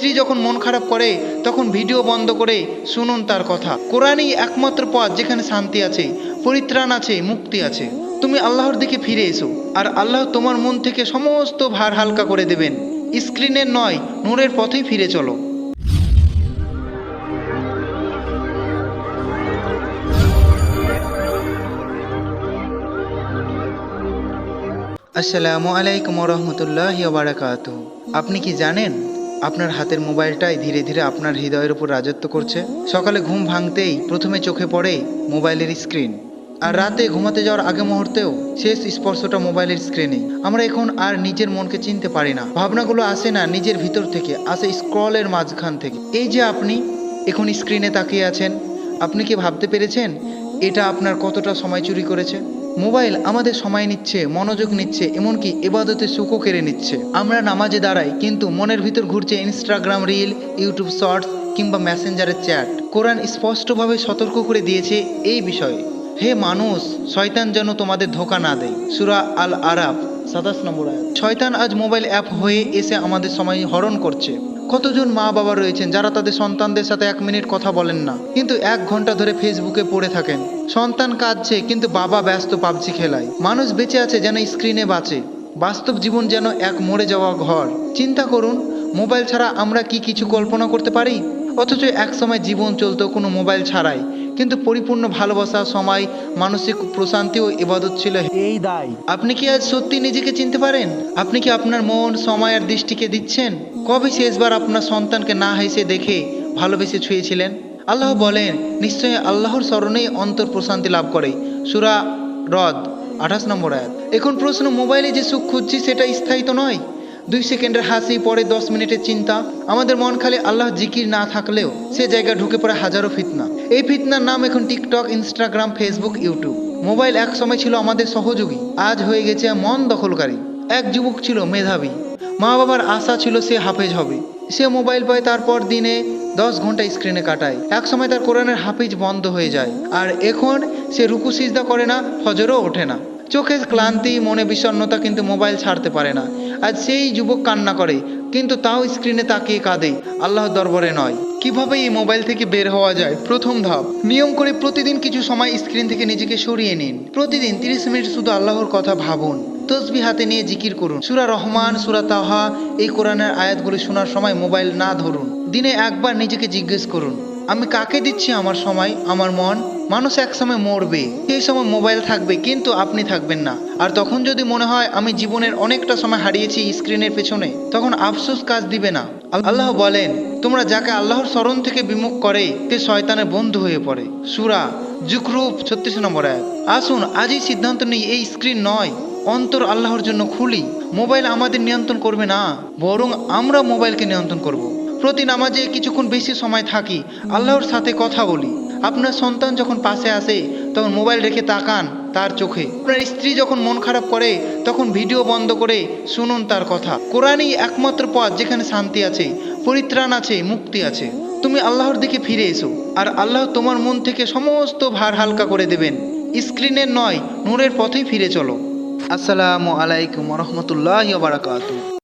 স্ত্রী যখন মন খারাপ করে, তখন ভিডিও বন্ধ করে শুনুন তার কথা। কোরআনই একমাত্র পথ যেখানে শান্তি আছে, পরিত্রাণ আছে, মুক্তি আছে। তুমি আল্লাহর দিকে ফিরে এসো, আর আল্লাহ তোমার মন থেকে সমস্ত ভার হালকা করে দেবেন। স্ক্রিনের নয়, নূরের পথেই ফিরে চলো। আসসালামু আলাইকুম রহমতুল্লাহ আপনি কি জানেন? আপনার হাতের মোবাইলটাই ধীরে ধীরে আপনার হৃদয়ের উপর রাজত্ব করছে। সকালে ঘুম ভাঙতেই প্রথমে চোখে পড়ে মোবাইলের স্ক্রিন। আর রাতে ঘুমাতে যাওয়ার আগে মুহূর্তেও শেষ স্পর্শটা মোবাইলের স্ক্রিনে আমরা এখন আর নিজের মনকে চিনতে পারি না। ভাবনাগুলো আসে না নিজের ভিতর থেকে, আসে স্ক্রলের মাঝখান থেকে। এই যে আপনি, এখন স্ক্রিনে তাকিয়ে আছেন, আপনি কি ভাবতে পেরেছেন, এটা আপনার কতটা সময় চুরি করেছে? মোবাইল আমাদের সময় নিচ্ছে, মনোযোগ নিচ্ছে, এমনকি এবাদতে সুখও কেড়ে নিচ্ছে। আমরা নামাজে দাঁড়াই, কিন্তু মনের ভিতর ঘুরছে ইনস্টাগ্রাম রিল ইউটিউব শর্টস কিংবা মেসেঞ্জারের চ্যাট কোরআন স্পষ্টভাবে সতর্ক করে দিয়েছে এই বিষয়ে। হে মানুষ, শয়তান যেন তোমাদের ধোকা না দেয়। সুরা আল আরাফ সাতাশ নম্বর আয়াত। শয়তান আজ মোবাইল অ্যাপ হয়ে এসে আমাদের সময় হরণ করছে। কতজন মা বাবা রয়েছেন যারা তাদের সন্তানদের সাথে এক মিনিট কথা বলেন না? কিন্তু এক ঘণ্টা ধরে ফেসবুকে পড়ে থাকেন। সন্তান কাঁদছে, কিন্তু বাবা ব্যস্ত পাবজি খেলায়। মানুষ বেঁচে আছে যেন স্ক্রিনে বাঁচে। বাস্তব জীবন যেন এক মরে যাওয়া ঘর। চিন্তা করুন, মোবাইল ছাড়া আমরা কি কিছু কল্পনা করতে পারি? অথচ এক সময় জীবন চলতো কোনো মোবাইল ছাড়াই। কিন্তু পরিপূর্ণ ভালোবাসা সময় মানসিক প্রশান্তি ও ইবাদত ছিল। এই দায়। আপনি কি আজ সত্যি নিজেকে চিনতে পারেন? আপনি কি আপনার মন সময় আর দৃষ্টিকে দিচ্ছেন? কবে শেষবার আপনার সন্তানকে না হেসে দেখে ভালোবেসে ছুঁয়েছিলেন? আল্লাহ বলেন নিশ্চয়ই আল্লাহর স্মরণেই অন্তর প্রশান্তি লাভ করে। সুরা হ্রদ আঠাশ নম্বর আয়াত। এখন প্রশ্ন মোবাইলে যে সুখ খুঁজছি সেটা স্থায়ী তো নয়? দুই সেকেন্ডের হাসি, পরে দশ মিনিটের চিন্তা। আমাদের মন খালি আল্লাহ জিকির না থাকলেও সে জায়গায় ঢুকে পড়ে হাজারো ফিতনা। এই ফিতনার নাম এখন TikTok, Instagram, Facebook, YouTube. Mobile এক সময় ছিল আমাদের সহযোগী। আজ হয়ে গেছে মন দখলকারী। এক যুবক ছিল মেধাবী। মা বাবার আশা ছিল সে হাফেজ হবে। সে মোবাইল পায়, তারপর দিনে দশ ঘণ্টা স্ক্রিনে কাটায়। এক সময় তার কোরআনের হাফিজ বন্ধ হয়ে যায়। আর এখন সে রুকু সিজদা করে না ফজরও ওঠে না। চোখে ক্লান্তি, মনে বিষণ্ণতা কিন্তু মোবাইল ছাড়তে পারে না। আজ সেই যুবক কান্না করে, কিন্তু তাও স্ক্রিনে তাকিয়ে কাঁদে। আল্লাহর দরবারে নয়। কীভাবে এই মোবাইল থেকে বের হওয়া যায়? প্রথম ধাপ। নিয়ম করে প্রতিদিন কিছু সময় স্ক্রিন থেকে নিজেকে সরিয়ে নিন। প্রতিদিন তিরিশ মিনিট শুধু আল্লাহর কথা ভাবুন। তসবি হাতে নিয়ে জিকির করুন। সুরা রহমান, সুরা তাহা এই কোরআনের আয়াতগুলি শোনার সময় মোবাইল না ধরুন। দিনে একবার নিজেকে জিজ্ঞেস করুন, আমি কাকে দিচ্ছি আমার সময়, আমার মন? মানুষ এক সময় মরবে, সেই সময় মোবাইল থাকবে, কিন্তু আপনি থাকবেন না। আর তখন যদি মনে হয়, আমি জীবনের অনেকটা সময় হারিয়েছি স্ক্রিনের পেছনে, তখন আফসোস কাজ দিবে না। আল্লাহ বলেন, তোমরা যাকে আল্লাহর স্মরণ থেকে বিমুখ করে তে শয়তানের বন্ধু হয়ে পড়ে। সুরা জুকরুপ ছত্রিশ নম্বর এক আসুন, আজই সিদ্ধান্ত নেই, এই স্ক্রিন নয়, অন্তর আল্লাহর জন্য খুলি। মোবাইল আমাদের নিয়ন্ত্রণ করবে না, বরং আমরা মোবাইলকে নিয়ন্ত্রণ করব। প্রতি নামাজে কিছুক্ষণ বেশি সময় থাকি, আল্লাহর সাথে কথা বলি। আপনার সন্তান যখন পাশে আসে, তখন মোবাইল রেখে তাকান তার চোখে। আপনার স্ত্রী যখন মন খারাপ করে, তখন ভিডিও বন্ধ করে শুনুন তার কথা। কোরআনই একমাত্র পথ যেখানে শান্তি আছে, পরিত্রাণ আছে, মুক্তি আছে। তুমি আল্লাহর দিকে ফিরে এসো, আর আল্লাহ তোমার মন থেকে সমস্ত ভার হালকা করে দেবেন। স্ক্রিনের নয়, নূরের পথেই ফিরে চলো। আসসালামু আলাইকুম রহমতুল্লাহ বারাকাতু